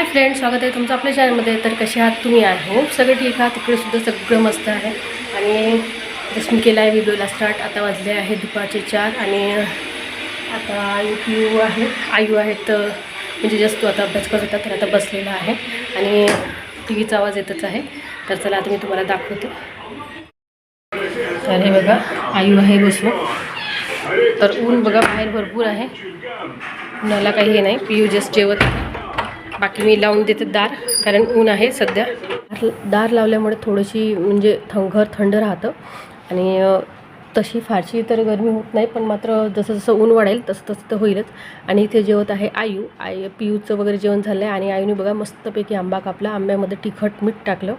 Hi friend स्वागत आहे तुमचं आपल्या चॅनलमध्ये तर कसे आहात? तुम्ही आहे. हो सगळं ठीक आहात. तिकडे सुद्धा सगळं मस्त आहे. आणि जसं मी केला आहे व्हिडिओला स्टार्ट आता वाजले आहे दुपारचे चार आणि आता आयू पिऊ आहे. आयू आहेत म्हणजे जस्ट तो आता अभ्यास करत होता तर आता बसलेला आहे. आणि टी व्हीचा आवाज येतच आहे. तर चला आता मी तुम्हाला दाखवते. तर हे बघा आयू आहे बसलो तर ऊन बघा बाहेर भरपूर आहे. उन्हाला काही हे नाही. पियू जस्ट जेवत आहे. बाकी मी लावून देते दार कारण ऊन आहे सध्या. दार लावल्यामुळे थोडीशी म्हणजे थं घर थंड राहतं. आणि तशी फारशी तर गरमी होत नाही पण मात्र जसं जसं ऊन वाढेल तसं तसं तर होईलच. आणि इथे जेवत आहे आयू. आई पियूचं वगैरे जेवण झालं आहे आणि आयूने बघा मस्तपैकी आंबा कापला. आंब्यामध्ये तिखट मीठ टाकलं.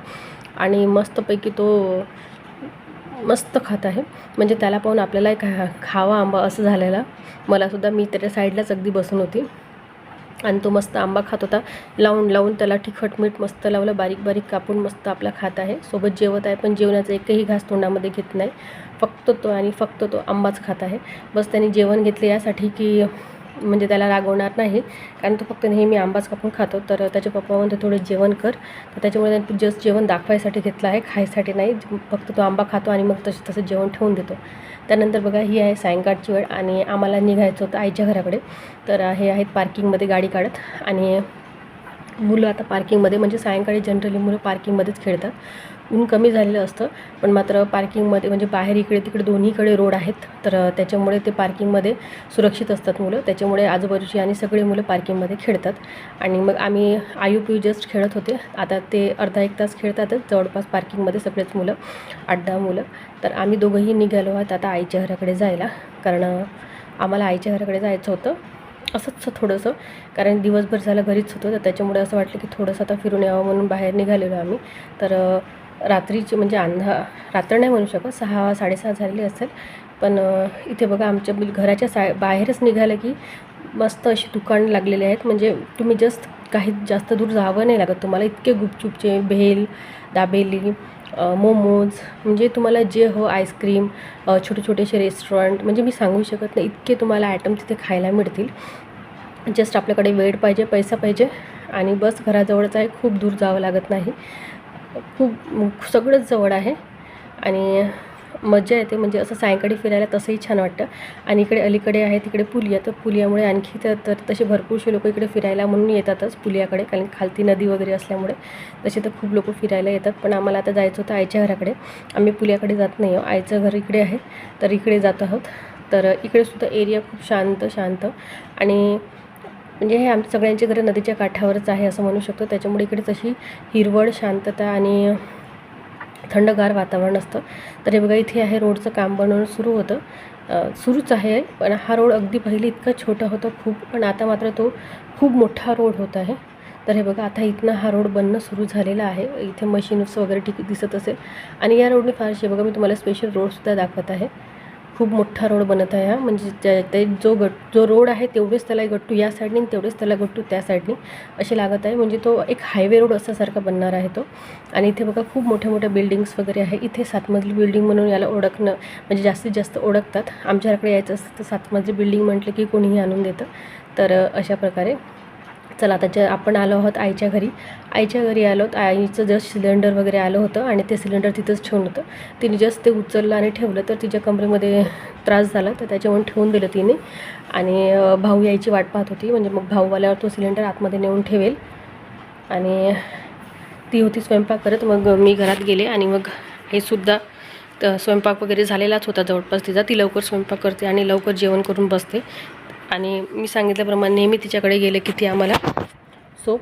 आणि मस्तपैकी तो मस्त खात आहे. म्हणजे त्याला पाहून आपल्याला खा खावा आंबा असं झालेला. मलासुद्धा मी त्याच्या साईडलाच अगदी बसून होती. आणि तो मस्त आंबा खात होता. लावून लावून त्याला तिखट मीठ मस्त लावलं. बारीक बारीक कापून मस्त आपला खात आहे. सोबत जेवत आहे पण जेवणाचा एकही घास तोंडामध्ये घेत नाही. फक्त तो आणि फक्त तो आंबाच खात आहे. बस त्यांनी जेवण घेतले यासाठी की म्हणजे त्याला रागवणार नाही. कारण तो फक्त नेहमी आंबाच कापून खातो. तर त्याचे पप्पा म्हणतो थोडं जेवण कर. तर त्याच्यामुळे त्यांनी जस्ट जेवण दाखवायसाठी घेतलं आहे. खायसाठी नाही. फक्त तो आंबा खातो आणि मग तसं तसं जेवण ठेवून देतो. त्यानंतर बघा ही आहे सायंकाळची वेळ आणि आम्हाला निघायचं होतं आईच्या घराकडे. तर हे आहेत पार्किंगमध्ये गाडी काढत आणि मुलं आता पार्किंगमध्ये म्हणजे सायंकाळी जनरली मुलं पार्किंगमध्येच खेळतात. ऊन कमी झालेलं असतं पण मात्र पार्किंगमध्ये म्हणजे बाहेर इकडे तिकडे दोन्हीकडे रोड आहेत तर त्याच्यामुळे ते पार्किंगमध्ये सुरक्षित असतात मुलं. त्याच्यामुळे आजूबाजूची आणि सगळी मुलं पार्किंगमध्ये खेळतात. आणि मग आम्ही आयू जस्ट खेळत होते. आता ते अर्धा एक तास खेळतातच. जवळपास पार्किंगमध्ये सगळेच मुलं आठ दहा मुलं. तर आम्ही दोघंही निघालो आहोत आता आईच्या घराकडे जायला. कारण आम्हाला आईच्या घराकडे जायचं होतं. असंच थोडंसं. कारण दिवसभर झालं घरीच होतो तर त्याच्यामुळे असं वाटलं की थोडंसं आता फिरून यावं म्हणून बाहेर निघालेलो आम्ही. तर रात्रीची म्हणजे अंधा रात्र नाही म्हणू शकत सहा साडेसहा झालेली असेल. पण इथे बघा आमच्या बिल- घराच्या सा बाहेरच निघालं की मस्त अशी दुकान लागलेली आहेत. म्हणजे तुम्ही जस्ट काही जास्त दूर जावं नाही लागत. तुम्हाला इतके गुपचुपचे भेल दाबेली मोमोज म्हणजे तुम्हाला जे हो आईस्क्रीम छोटे छोटेसे रेस्टॉरंट म्हणजे मी सांगू शकत नाही इतके तुम्हाला आयटम तिथे खायला मिळतील. जस्ट आपल्याकडे वेळ पाहिजे पैसा पाहिजे आणि बस घराजवळच आहे खूप दूर जावं लागत नाही. खूप सगळंच जवळ आहे आणि मजा येते. म्हणजे असं सायंकाळी फिरायला तसंही छान वाटतं. आणि इकडे अलीकडे आहे तिकडे पुलिया. तर पुलियामुळे आणखी तर तर तसे भरपूरसे लोक इकडे फिरायला म्हणून येतातच पुलियाकडे. कारण खालती नदी वगैरे असल्यामुळे तसे तर खूप लोक फिरायला येतात. पण आम्हाला आता जायचं होतं आईच्या घराकडे. आम्ही पुलियाकडे जात नाही आहो आईचं घर इकडे आहे. तर इकडे जात आहोत. तर इकडे सुद्धा एरिया खूप शांत शांत. आणि म्हणजे हे आमच्या सगळ्यांची घरं नदीच्या काठावरच आहे असं म्हणू शकतो. त्याच्यामुळे इकडे तशी हिरवळ शांतता आणि थंडगार वातावरण असतं. तर हे बघा इथे आहे रोडचं काम बनवणं सुरू होतं. सुरूच आहे पण हा रोड अगदी पहिले इतका छोटा होता खूप पण आता मात्र तो खूप मोठा रोड होत आहे. तर हे बघा आता इथनं हा रोड बनणं सुरू झालेला आहे. इथे मशीन्स वगैरे ठीक दिसत असेल. आणि या रोडने फारशी बघा मी तुम्हाला स्पेशल रोडसुद्धा दाखवत आहे. खूप मोठा रोड बनत आहे हा. म्हणजे ज्या- ते जो गट जो रोड आहे तेवढेच त्याला गट्टू या साईडने आणि तेवढेच त्याला गट्टू त्या साईडने असे लागत आहे. म्हणजे तो एक हायवे रोड असासारखा बनणार आहे तो. आणि इथे बघा खूप मोठ्या मोठ्या बिल्डिंग्स वगैरे आहे. इथे सातमजली बिल्डिंग म्हणून याला ओळखणं म्हणजे जास्तीत जास्त ओळखतात. आमच्याकडे यायचं असतं तर सातमजली बिल्डिंग म्हटलं की कोणीही आणून देतं. तर अशा प्रकारे चला आता जे आपण आलो आहोत आईच्या घरी. आईच्या घरी आलो आईचं जस्ट सिलेंडर वगैरे आलं होतं आणि ते सिलेंडर तिथंच ठेवून होतं. तिने जस्ट ते उचललं आणि ठेवलं तर तिच्या कमरेमध्ये त्रास झाला तर त्याच्यामुळे ठेवून दिलं तिने. आणि भाऊ यायची वाट पाहत होती म्हणजे मग भाऊ आल्यावर तो सिलेंडर आतमध्ये नेऊन ठेवेल. आणि ती होती स्वयंपाक करत मग मी घरात गेले आणि मग हे सुद्धा स्वयंपाक वगैरे झालेलाच होता जवळपास तिचा. ती लवकर स्वयंपाक करते आणि लवकर जेवण करून बसते. आणि मी सांगितल्याप्रमाणे नेहमी तिच्याकडे गेले की ती आम्हाला सोप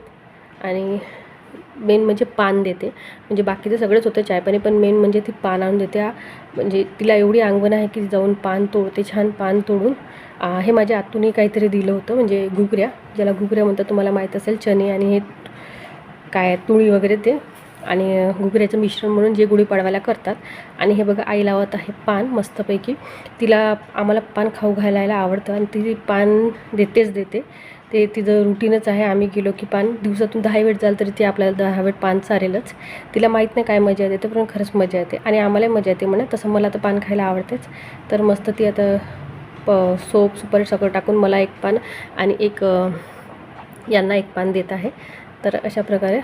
आणि मेन म्हणजे पान देते. म्हणजे बाकीचं सगळंच होतं चायपाणी पण मेन म्हणजे ती पान आणून देते. म्हणजे तिला एवढी अंगवण आहे की जाऊन पान तोडते छान पान तोडून. हे माझ्या आतूनही काहीतरी दिलं होतं म्हणजे घुगऱ्या. ज्याला घुगऱ्या म्हणतात तुम्हाला माहीत असेल चणे आणि हे काय तुळी वगैरे ते. आणि घुगऱ्याचं मिश्रण म्हणून जे गुढीपाडव्याला करतात. आणि हे बघा आई लावत आहे पान मस्तपैकी. तिला आम्हाला पान खाऊ घालायला आवडतं आणि ती पान देतेच देते. ते तिचं रुटीनच आहे. आम्ही गेलो की पान दिवसातून दहा वेळ जाल तरी ती आपल्याला दहा वेळ पान चालेलच तिला माहीत नाही काय मजा येते पण खरंच मजा येते. आणि आम्हालाही मजा येते म्हणा. तसं मला तर पान खायला आवडतेच. तर मस्त ती आता प सोप सुपारी सगळं टाकून मला एक पान आणि एक यांना एक पान देत आहे. तर अशा प्रकारे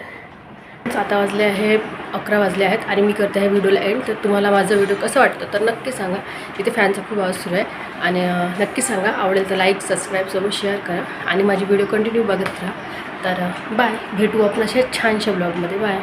आता वाजले आहे अकरा वाजले आहेत आणि मी करते आहे व्हिडिओला एंड तर तुम्हाला माझा व्हिडिओ कसं वाटतं तर नक्की सांगा. इथे फॅनचा खूप आवाज सुरू आहे. आणि नक्की सांगा. आवडेल तर लाईक सबस्क्राईब सोबत शेअर करा. आणि माझी व्हिडिओ कंटिन्यू बघत राहा. तर बाय भेटू आपण अशा छानशा ब्लॉगमध्ये बाय